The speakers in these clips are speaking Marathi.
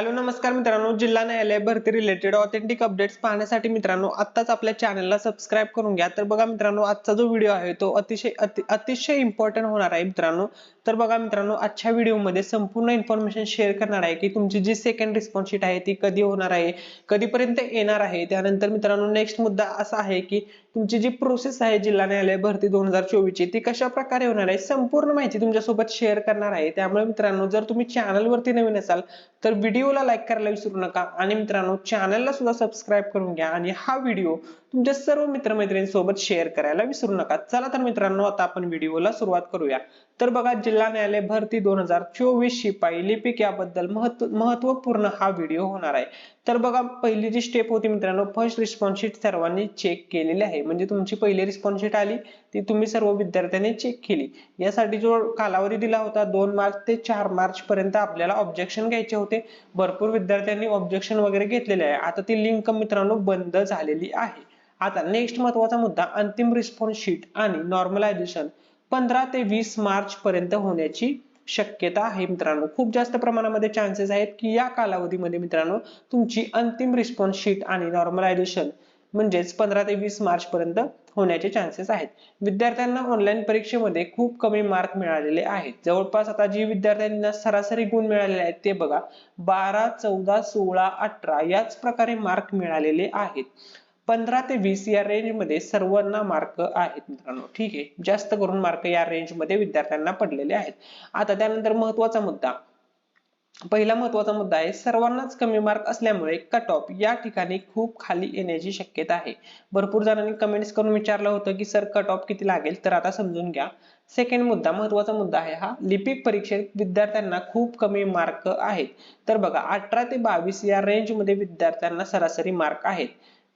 हॅलो नमस्कार मित्रांनो. जिल्हा न्यायालय भरती रिलेटेड ऑथेंटिक अपडेट्स पाहण्यासाठी मित्रांनो आत्ताच आपल्या चॅनलला सबस्क्राईब करून घ्या. तर बघा मित्रांनो आजचा जो व्हिडिओ आहे तो अतिशय अतिशय इम्पॉर्टंट होणार आहे मित्रांनो. तर बघा मित्रांनो आजच्या व्हिडिओमध्ये संपूर्ण इन्फॉर्मेशन शेअर करणार आहे की तुमची जी सेकंड रिस्पॉन्स शीट आहे ती कधी होणार आहे कधीपर्यंत येणार आहे त्यानंतर मित्रांनो नेक्स्ट मुद्दा असा आहे की तुमची जी प्रोसेस आहे जिल्हा न्यायालय भरती दोन हजार चोवीसची ती कशा प्रकारे होणार आहे संपूर्ण माहिती तुमच्यासोबत शेअर करणार आहे. त्यामुळे मित्रांनो जर तुम्ही चॅनलवरती नवीन असाल तर व्हिडिओ व्हिडिओला लाईक करायला विसरू नका. आणि मित्रांनो चॅनलला सुद्धा सबस्क्राईब करून घ्या. आणि हा व्हिडिओ तुमच्या सर्व मित्रमैत्रिणींसोबत शेअर करायला विसरू नका. चला तर मित्रांनो आता आपण व्हिडिओला सुरुवात करूया. तर बघा जिल्हा न्यायालय भरती दोन हजार चोवीस शिपाई लिपिक याबद्दल महत्त्व महत्त्वपूर्ण हा व्हिडिओ होणार आहे. तर बघा पहिली जी स्टेप होती मित्रांनो फर्स्ट रिस्पॉन्स शीट सर्वांनी चेक केलेली आहे. म्हणजे तुमची पहिली रिस्पॉन्स शीट आली ती तुम्ही सर्व विद्यार्थ्यांनी चेक केली. यासाठी जो कालावधी दिला होता दोन मार्च ते चार मार्च पर्यंत आपल्याला ऑब्जेक्शन घ्यायचे होते. भरपूर विद्यार्थ्यांनी ऑब्जेक्शन वगैरे घेतलेले आहे. आता ती लिंक मित्रांनो बंद झालेली आहे. आता नेक्स्ट महत्त्वाचा मुद्दा अंतिम रिस्पॉन्स शीट आणि नॉर्मलायझेशन पंधरा ते वीस मार्च पर्यंत होण्याची शक्यता आहे मित्रांनो. खूप जास्त प्रमाणामध्ये चान्सेस आहेत की या कालावधीमध्ये मित्रांनो तुमची अंतिम रिस्पॉन्स शीट आणि नॉर्मलायझेशन म्हणजेच पंधरा ते वीस मार्च पर्यंत होण्याचे चान्सेस आहेत. विद्यार्थ्यांना ऑनलाईन परीक्षेमध्ये खूप कमी मार्क मिळालेले आहेत. जवळपास आता जी विद्यार्थ्यांना सरासरी गुण मिळालेले आहेत ते बघा बारा चौदा सोळा अठरा याच प्रकारे मार्क मिळालेले आहेत. पंधरा ते वीस या रेंजमध्ये सर्वांना मार्क आहेत मित्रांनो. ठीक आहे? जास्त करून मार्क या रेंजमध्ये विद्यार्थ्यांना पडलेले आहेत. आता त्यानंतर महत्त्वाचा मुद्दा. पहिला महत्त्वाचा मुद्दा आहे सर्वांनाच कमी मार्क असल्यामुळे कट ऑफ या ठिकाणी खूप खाली येण्याची शक्यता आहे. भरपूर जणांनी कमेंट्स करून विचारलं होतं की सर कट ऑफ किती लागेल? तर आता समजून घ्या. सेकंड मुद्दा महत्त्वाचा मुद्दा आहे हा. लिपिक परीक्षेत विद्यार्थ्यांना खूप कमी मार्क आहेत. तर बघा अठरा ते बावीस या रेंजमध्ये विद्यार्थ्यांना सरासरी मार्क आहेत.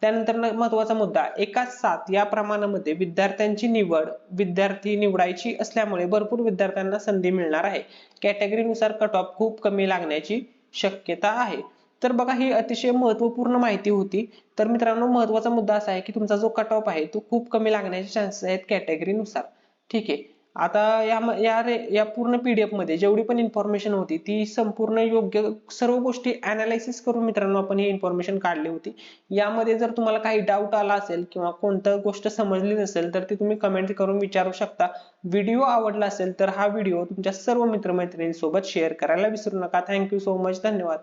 त्यानंतर महत्त्वाचा मुद्दा एका सात या प्रमाणामध्ये विद्यार्थ्यांची निवड विद्यार्थी निवडायची असल्यामुळे भरपूर विद्यार्थ्यांना संधी मिळणार आहे. कॅटेगरीनुसार कट ऑफ खूप कमी लागण्याची शक्यता आहे. तर बघा ही अतिशय महत्त्वपूर्ण माहिती होती. तर मित्रांनो महत्त्वाचा मुद्दा असा आहे की तुमचा जो कट ऑफ आहे तो खूप कमी लागण्याचे चान्सेस आहेत कॅटेगरीनुसार. ठीक आहे. आता या या या पूर्ण पीडीएफमध्ये जेवढी पण इन्फॉर्मेशन होती ती संपूर्ण योग्य सर्व गोष्टी अनालिसिस करून मित्रांनो आपण ही इन्फॉर्मेशन काढली होती. यामध्ये जर तुम्हाला काही डाऊट आला असेल किंवा कोणतं गोष्ट समजली नसेल तर ती तुम्ही कमेंट करून विचारू शकता. व्हिडिओ आवडला असेल तर हा व्हिडिओ तुमच्या सर्व मित्रमैत्रिणींसोबत शेअर करायला विसरू नका. थँक्यू सो मच धन्यवाद.